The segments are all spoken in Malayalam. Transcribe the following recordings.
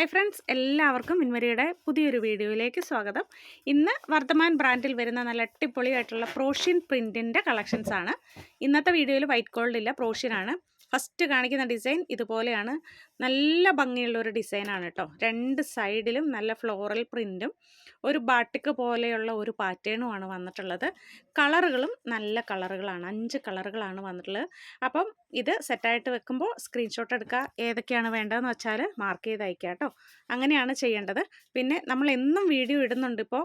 ഹായ് ഫ്രണ്ട്സ് എല്ലാവർക്കും മിൻമരിയുടെ പുതിയൊരു വീഡിയോയിലേക്ക് സ്വാഗതം. ഇന്ന് വർദ്ധമാൻ ബ്രാൻഡിൽ വരുന്ന നല്ല അടിപൊളിയായിട്ടുള്ള പ്രോഷ്യൻ പ്രിന്റിന്റെ കളക്ഷൻസ് ആണ്. ഇന്നത്തെ വീഡിയോയിൽ വൈറ്റ് ഗോൾഡ് ഇല്ല പ്രോഷ്യൻ ആണ്. ഫസ്റ്റ് കാണിക്കുന്ന ഡിസൈൻ ഇതുപോലെയാണ്. നല്ല ഭംഗിയുള്ള ഒരു ഡിസൈനാണ് കേട്ടോ രണ്ട് സൈഡിലും നല്ല ഫ്ലോറൽ പ്രിന്റും ഒരു ബാട്ടിക്ക് പോലെയുള്ള ഒരു പാറ്റേണുമാണ് വന്നിട്ടുള്ളത്. കളറുകളും നല്ല കളറുകളാണ്. അഞ്ച് കളറുകളാണ് വന്നിട്ടുള്ളത്. അപ്പം ഇത് സെറ്റായിട്ട് വെക്കുമ്പോൾ സ്ക്രീൻഷോട്ട് എടുക്കുക ഏതൊക്കെയാണ് വേണ്ടതെന്ന് വെച്ചാൽ മാർക്ക് ചെയ്ത് അയക്കുക കേട്ടോ അങ്ങനെയാണ് ചെയ്യേണ്ടത്. പിന്നെ നമ്മൾ എന്നും വീഡിയോ ഇടുന്നുണ്ട് ഇപ്പോൾ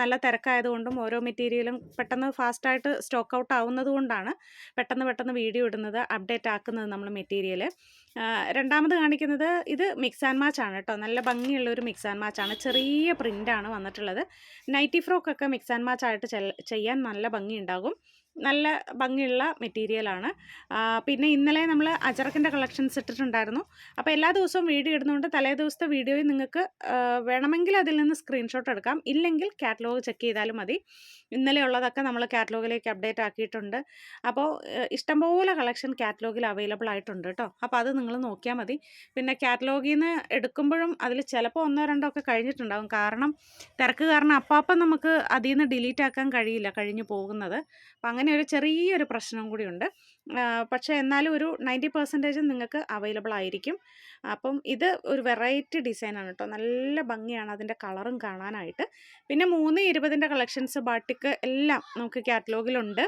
നല്ല തിരക്കായതുകൊണ്ടും ഓരോ മെറ്റീരിയലും പെട്ടെന്ന് ഫാസ്റ്റായിട്ട് സ്റ്റോക്ക് ഔട്ട് ആവുന്നത് കൊണ്ടാണ് പെട്ടെന്ന് പെട്ടെന്ന് വീഡിയോ ഇടുന്നത് അപ്ഡേറ്റ് ആക്കുന്നത് നമ്മൾ മെറ്റീരിയൽ രണ്ടാമത് കാണിക്കുന്നത് ഇത് മിക്സ് ആൻഡ് മാച്ച് ആണ് കേട്ടോ. നല്ല ഭംഗിയുള്ള ഒരു മിക്സ് ആൻഡ് മാച്ച് ആണ്. ചെറിയ പ്രിന്റാണ് വന്നിട്ടുള്ളത്. നൈറ്റി ഫ്രോക്കൊക്കെ മിക്സ് ആൻഡ് മാച്ച് ആയിട്ട് ചെയ്യാൻ നല്ല ഭംഗിയുണ്ടാകും. നല്ല ഭംഗിയുള്ള മെറ്റീരിയലാണ് പിന്നെ ഇന്നലെ നമ്മൾ അജറക്കിന്റെ കളക്ഷൻസ് ഇട്ടിട്ടുണ്ടായിരുന്നു. അപ്പോൾ എല്ലാ ദിവസവും വീഡിയോ ഇടുന്നതുകൊണ്ട് തലേ ദിവസത്തെ വീഡിയോയിൽ നിങ്ങൾക്ക് വേണമെങ്കിൽ അതിൽ നിന്ന് സ്ക്രീൻഷോട്ട് എടുക്കാം. ഇല്ലെങ്കിൽ കാറ്റലോഗ് ചെക്ക് ചെയ്താലും മതി. ഇന്നലെ ഉള്ളതൊക്കെ നമ്മൾ കാറ്റലോഗിലേക്ക് അപ്ഡേറ്റ് ആക്കിയിട്ടുണ്ട്. അപ്പോൾ ഇഷ്ടംപോലെ കളക്ഷൻ കാറ്റലോഗിൽ അവൈലബിൾ ആയിട്ടുണ്ട് കേട്ടോ. അപ്പോൾ അത് നിങ്ങൾ നോക്കിയാൽ മതി. പിന്നെ കാറ്റലോഗിൽ നിന്ന് എടുക്കുമ്പോഴും അതിൽ ചിലപ്പോൾ ഒന്നോ രണ്ടോ ഒക്കെ കഴിഞ്ഞിട്ടുണ്ടാകും കാരണം തിരക്ക് കാരണം അപ്പം നമുക്ക് അതിൽ നിന്ന് ഡിലീറ്റ് ആക്കാൻ കഴിയില്ല കഴിഞ്ഞു പോകുന്നത്. അപ്പം അങ്ങനെ ഒരു ചെറിയൊരു പ്രശ്നം കൂടിയുണ്ട് പക്ഷേ എന്നാലും ഒരു നയന്റി പെർസെന്റേജ് നിങ്ങൾക്ക് അവൈലബിൾ ആയിരിക്കും. അപ്പം ഇത് ഒരു വെറൈറ്റി ഡിസൈനാണ് കേട്ടോ. നല്ല ഭംഗിയാണ് അതിന്റെ കളറും കാണാനായിട്ട്. പിന്നെ മൂന്ന് ഇരുപതിന്റെ കളക്ഷൻസ് ബാട്ടിക്ക് എല്ലാം നമുക്ക് കാറ്റലോഗിലുണ്ട്.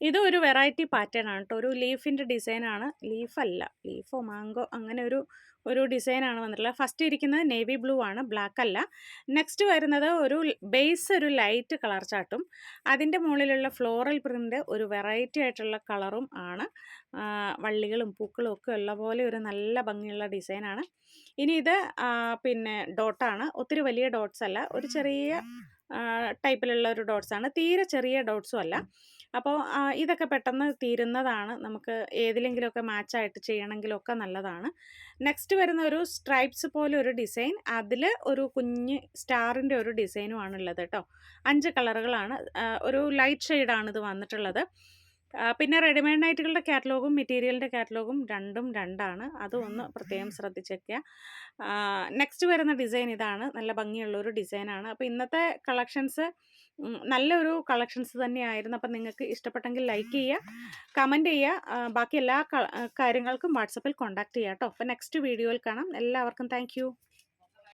ഇത് ഒരു വെറൈറ്റി പാറ്റേൺ ആണ് കേട്ടോ ഒരു ലീഫിന്റെ ഡിസൈനാണ് ലീഫല്ല ലീഫോ മാങ്കോ അങ്ങനെ ഒരു ഒരു ഡിസൈനാണ് വന്നിട്ടുള്ളത്. ഫസ്റ്റ് ഇരിക്കുന്നത് നേവി ബ്ലൂ ആണ്. ബ്ലാക്ക് അല്ല. നെക്സ്റ്റ് വരുന്നത് ഒരു ബേസ് ഒരു ലൈറ്റ് കളർ ചാട്ടും അതിന്റെ മുകളിലുള്ള ഫ്ലോറൽ പ്രിന്റ് ഒരു വെറൈറ്റി ആയിട്ടുള്ള കളറും ആണ്. വള്ളികളും പൂക്കളും ഒക്കെ ഉള്ള പോലെ ഒരു നല്ല ഭംഗിയുള്ള ഡിസൈനാണ് ഇനി ഇത് പിന്നെ ഡോട്ടാണ് ഒത്തിരി വലിയ ഡോട്ട്സ് അല്ല. ഒരു ചെറിയ ടൈപ്പിലുള്ള ഒരു ഡോട്ട്സാണ് തീരെ ചെറിയ ഡോട്ട്സും അല്ല. അപ്പോൾ ഇതൊക്കെ പെട്ടെന്ന് തീരുന്നതാണ്. നമുക്ക് ഏതിലെങ്കിലുമൊക്കെ മാച്ചായിട്ട് ചെയ്യണമെങ്കിലൊക്കെ നല്ലതാണ്. നെക്സ്റ്റ് വരുന്ന ഒരു സ്ട്രൈപ്സ് പോലെ ഒരു ഡിസൈൻ അതിൽ ഒരു കുഞ്ഞ് സ്റ്റാറിന്റെ ഒരു ഡിസൈനുമാണുള്ളത് കേട്ടോ. അഞ്ച് കളറുകളാണ് ഒരു ലൈറ്റ് ഷെയ്ഡാണ് ഇത് വന്നിട്ടുള്ളത്. പിന്നെ റെഡിമെയ്ഡ് നൈറ്റുകളുടെ കാറ്റലോഗും മെറ്റീരിയലിന്റെ കാറ്റലോഗും രണ്ടും രണ്ടാണ്. അതും ഒന്ന് പ്രത്യേകം ശ്രദ്ധിച്ചേക്കുക. നെക്സ്റ്റ് വരുന്ന ഡിസൈൻ ഇതാണ്. നല്ല ഭംഗിയുള്ള ഒരു ഡിസൈനാണ് അപ്പോൾ ഇന്നത്തെ കളക്ഷൻസ് നല്ലൊരു കളക്ഷൻസ് തന്നെയായിരുന്നു. അപ്പം നിങ്ങൾക്ക് ഇഷ്ടപ്പെട്ടെങ്കിൽ ലൈക്ക് ചെയ്യുക കമന്റ് ചെയ്യുക. ബാക്കി എല്ലാ കാര്യങ്ങൾക്കും വാട്സപ്പിൽ കോൺടാക്റ്റ് ചെയ്യാം കേട്ടോ. അപ്പോൾ നെക്സ്റ്റ് വീഡിയോയിൽ കാണാം. എല്ലാവർക്കും താങ്ക്